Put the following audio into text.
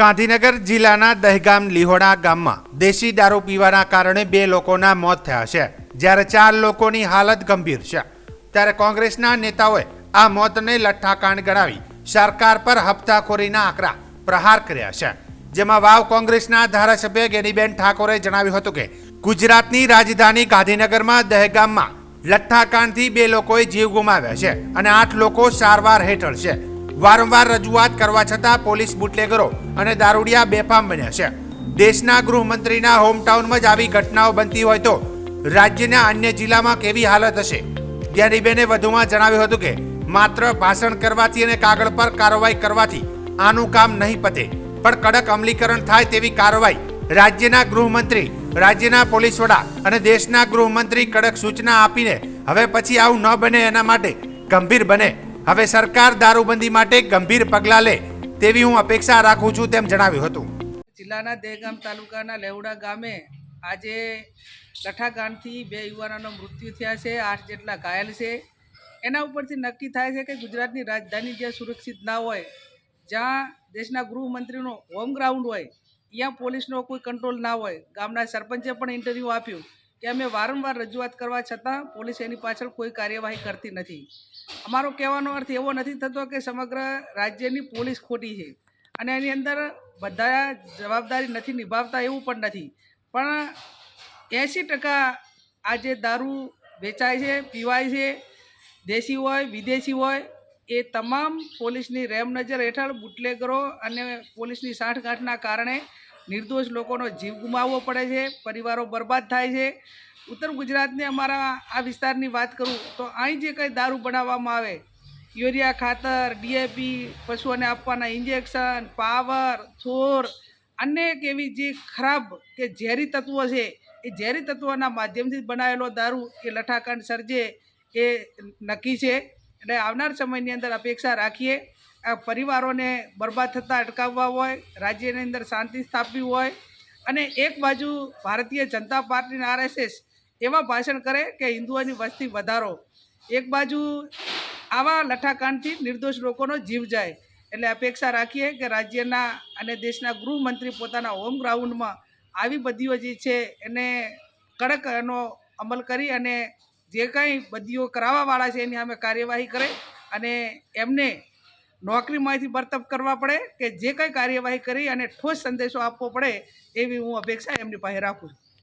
ગાંધીનગર જિલ્લાના દહેગામ લીહોડા ગામમાં દેશી દારૂ પીવાના કારણે બે લોકોના મોત થયા છે, જ્યારે ચાર લોકોની હાલત ગંભીર છે. ત્યારે કોંગ્રેસના નેતાઓએ આ મોતને લઠ્ઠાકાંડ ગણાવી સરકાર પર હપ્તાખોરીના આકરા પ્રહાર કર્યા છે. જેમાં વાવ કોંગ્રેસના ધારાસભ્ય ગેનીબેન ઠાકોરે જણાવ્યું હતું કે, ગુજરાતની રાજધાની ગાંધીનગરમાં દહેગામમાં લઠ્ઠાકાંડથી બે લોકોએ જીવ ગુમાવ્યા છે અને આઠ લોકો સારવાર હેઠળ છે. વારંવાર રજૂઆત કરવા છતાં પોલીસ બુટલેગરો અને દારૂડિયા બેફામ બન્યા છે. દેશના ગૃહમંત્રીના હોમટાઉનમાં જ આવી ઘટનાઓ બનતી હોય તો રાજ્યના અન્ય જિલ્લામાં કેવી હાલત હશે? જ્ઞાનીબેને વધુમાં જણાવ્યું હતું કે માત્ર ભાષણ કરવાથી અને કાગળ પર કાર્યવાહી કરવાથી આનું કામ નહીં પતે, પણ કડક અમલીકરણ થાય તેવી કાર્યવાહી રાજ્યના ગૃહમંત્રી, રાજ્યના પોલીસ વડા અને દેશના ગૃહમંત્રી કડક સૂચના આપીને હવે પછી આવું ન બને એના માટે ગંભીર બને હવે સરકાર દારૂબંધી માટે ગંભીર પગલાં લે તેવી હું અપેક્ષા રાખું છું તેમ જણાવ્યું હતું. જિલ્લાના દેગામ તાલુકાના લેવડા ગામે આજે લઠ્ઠાકાંડથી બે યુવાનોના મૃત્યુ થયા છે, આઠ જેટલા ઘાયલ છે. એના ઉપરથી નક્કી થાય છે કે ગુજરાતની રાજધાની જ્યાં સુરક્ષિત ના હોય, જ્યાં દેશના ગૃહમંત્રીનો હોમ ગ્રાઉન્ડ હોય, ત્યાં પોલીસનો કોઈ કંટ્રોલ ના હોય. ગામના સરપંચે પણ ઇન્ટરવ્યૂ આપ્યું. કે અમે વારંવાર રજૂઆત કરવા છતાં પોલીસ એની પાછળ કોઈ કાર્યવાહી કરતી નથી. અમારો કહેવાનો અર્થ એવો નથી થતો કે સમગ્ર રાજ્યની પોલીસ ખોટી છે અને એની અંદર બધા જવાબદારી નથી નિભાવતા એવું પણ નથી. પણ એંસી ટકા આજે દારૂ વેચાય છે, પીવાય છે, દેશી હોય, વિદેશી હોય, એ તમામ પોલીસની રેમ નજર હેઠળ બુટલેગરો અને પોલીસની સાંઠગાંઠના કારણે નિર્દોષ લોકોનો જીવ ગુમાવવો પડે છે, પરિવારો બરબાદ થાય છે. ઉત્તર ગુજરાતની અમારા આ વિસ્તારની વાત કરું તો અહીં જે કંઈ દારૂ બનાવવામાં આવે, યુરિયા ખાતર ડીએપી પશુઓને આપવાના ઇન્જેક્શન, પાવર થોર અનેક એવી જે ખરાબ કે ઝેરી તત્વો છે, એ ઝેરી તત્વોના માધ્યમથી બનાવેલો દારૂ એ લઠાકંડ સર્જે એ નક્કી છે. એટલે આવનાર સમયની અંદર અપેક્ષા રાખીએ. પરિવારોને બરબાદ થતાં અટકાવવા હોય, રાજ્યની અંદર શાંતિ સ્થાપવી હોય અને એક બાજુ ભારતીય જનતા પાર્ટીના આરએસએસ એવા ભાષણ કરે કે હિન્દુઓની વસ્તી વધારો. એક બાજુ આવા લઠ્ઠાકાંડથી નિર્દોષ લોકોનો જીવ જાય. એટલે અપેક્ષા રાખીએ કે રાજ્યના અને દેશના ગૃહમંત્રી પોતાના હોમ ગ્રાઉન્ડમાં આવી બદીઓ જે છે એને કડક એનો અમલ કરી અને જે કંઈ બદીઓ કરાવવાવાળા છે એની અમે કાર્યવાહી કરે અને એમને નોકરીમાંથી બરતફ કરવા પડે કે જે કંઈ કાર્યવાહી કરી અને ઠોસ સંદેશો આપવો પડે એવી હું અપેક્ષા એમની પાસે રાખું છું.